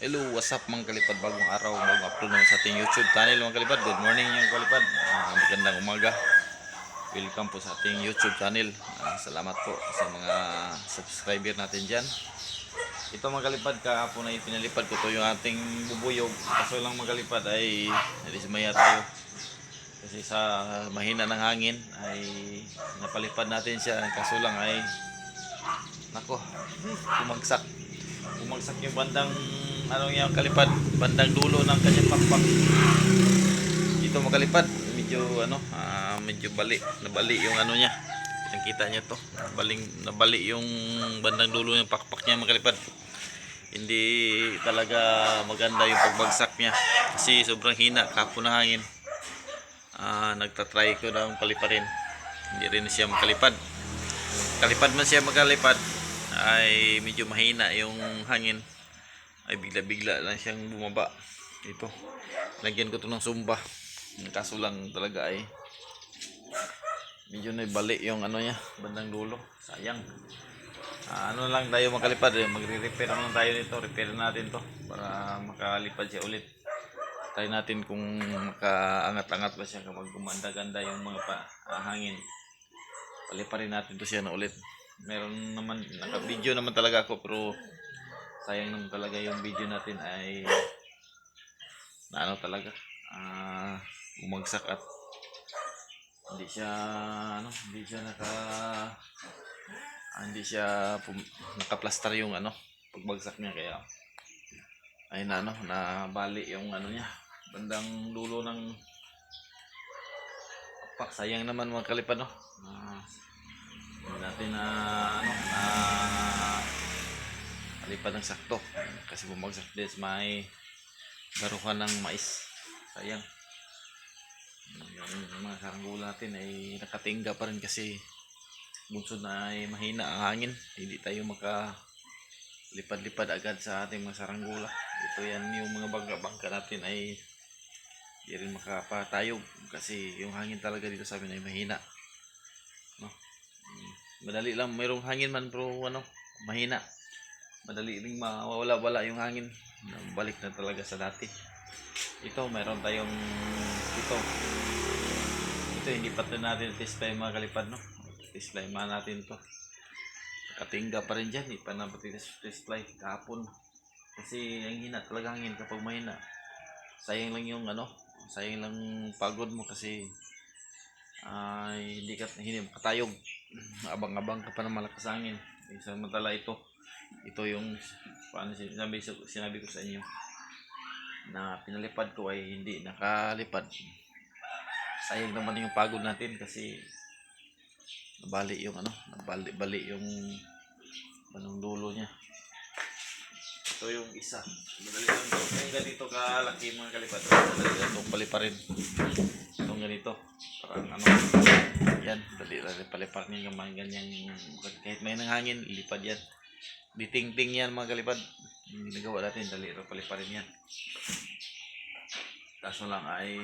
Hello, what's up mga kalipad? Bagong araw, bagong upload naman sa ating YouTube channel mga kalipad. Good morning mga kalipad. Ah, magandang umaga. Welcome po sa ating YouTube channel. Ah, salamat po sa mga subscriber natin dyan. Ito mga kalipad, kahapon ay pinalipad ko to yung ating bubuyog. Kaso lang mga kalipad ay nadismaya tayo. Kasi sa mahina ng hangin ay napalipad natin siya. Kaso lang ay nako, bumagsak bumagsak yung bandang ano yung kalipad bandang dulo ng kanyang pakpak. Dito makalipad medyo ano ah, medyo bali nabali yung ano niya. Kita niya to. Nabaling nabali yung bandang dulo ng pakpak niya makalipad. Hindi talaga maganda yung pagbagsak niya. Kasi sobrang hina kapo na hangin. Ah, nagtatry ko na paliparin. Hindi rin siya makalipad. Kalipad man siya makalipad ay medyo mahina yung hangin ay bigla-bigla lang siyang bumaba. Ito lagyan ko to ng sumba. Kaso lang talaga ay medyo naibali yung ano niya bandang dulo. Sayang. Ah, ano lang tayo makalipad eh. magre-repair naman tayo nito. Repair natin to para makalipad siya ulit. Try natin kung makaangat-angat ba siya kapag gumanda-ganda yung mga pa, ah, hangin paliparin natin to siya na ulit. Meron naman naka-video naman talaga ako pero sayang naman talaga yung video natin ay na ano talaga ah umagsak at hindi siya ano hindi siya naka ah, hindi siya nakaplastar yung ano pagbagsak niya. Kaya ay na ano na yung ano niya bandang dulo ng pak sayang naman mga kalipad no Ah, hindi natin na ano na alipad ng sakto. Kasi bumagsak din may barukan ng mais. Sayang. Yung mga karanggula natin ay nakatingga pa rin kasi bunsod na ay mahina ang hangin. Hindi tayo maka lipad-lipad agad sa ating mga saranggula ito yan yung mga bangka-bangka natin ay hindi rin makapatayog kasi yung hangin talaga dito sa amin ay mahina. No? Mm, madali lang mayroong hangin man pero ano mahina madali ring mawawala-wala yung hangin. Balik na talaga sa dati. Ito mayroon tayong ito. Ito hindi pa natin test time mga kalipad no? Test time natin to. Nakatingga pa rin dyan hindi pa na pati test test fly kahapon. Kasi ang hina talaga hangin kapag mahina sayang lang yung ano sayang lang pagod mo kasi ay hindi ka hindi makatayog abang-abang ka pa ng malakas hangin. Eh, samantala ito ito yung paano sinabi, sinabi ko sa inyo na pinalipad ko ay hindi nakalipad. Sayang naman yung pagod natin kasi nabali yung ano nabali bali yung anong dulo niya. Ito yung isa. Madali lang. Ito yung ganito kalaki mga kalipad. Madali lang itong paliparin. Itong ganito. Parang ano. Yan. Dali lang palipar niya yung mga ganyang kahit may nanghangin ilipad yan diting-ting yan mga kalipad. Ginagawa natin dali paliparin yan. Kaso lang ay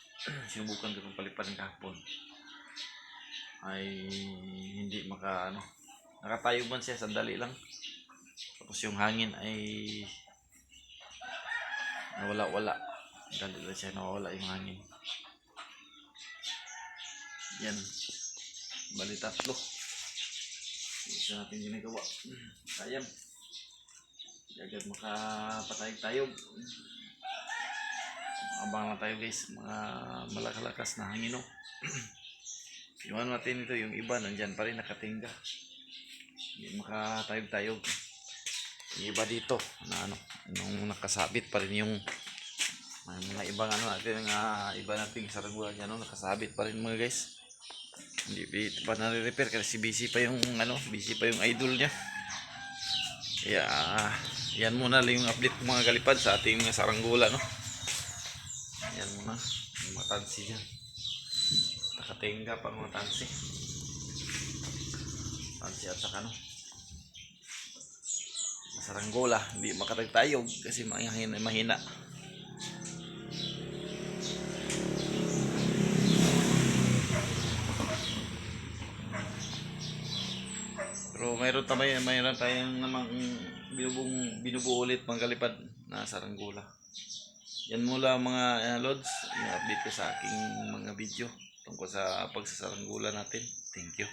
sinubukan ko itong paliparin kahapon. Ay hindi maka ano nakatayo man siya sandali lang. Tapos yung hangin ay nawala wala dali lang siya nawala yung hangin. Yan. Bali tatlo isa natin ginagawa. Sayang. Hindi agad makapatayog-tayog. Abang lang tayo guys. Mga malakalakas na hangin no Iwan natin ito. Yung iba nandyan pa rin nakatingga. Hindi makatayog-tayog. Yung iba dito na ano nung nakasabit pa rin yung may mga ibang ano natin nga iba nating saragula dyan no? nakasabit pa rin mga guys hindi hindi pa nare-repair kasi busy pa yung ano busy pa yung idol niya. Kaya ah, yan muna lang yung update ko mga kalipad sa ating mga saranggula no? Yan muna yung matansi dyan. Nakatingga pa mga tansi. Tansi at saka no? Saranggola hindi makatagtayog kasi mahina, mahina pero mayroon tayo mayroon tayong namang binubong, binubuo ulit mga kalipad na saranggula. Yan mula mga uh, lods, yung update ko sa aking mga video tungkol sa pagsasaranggula natin. Thank you.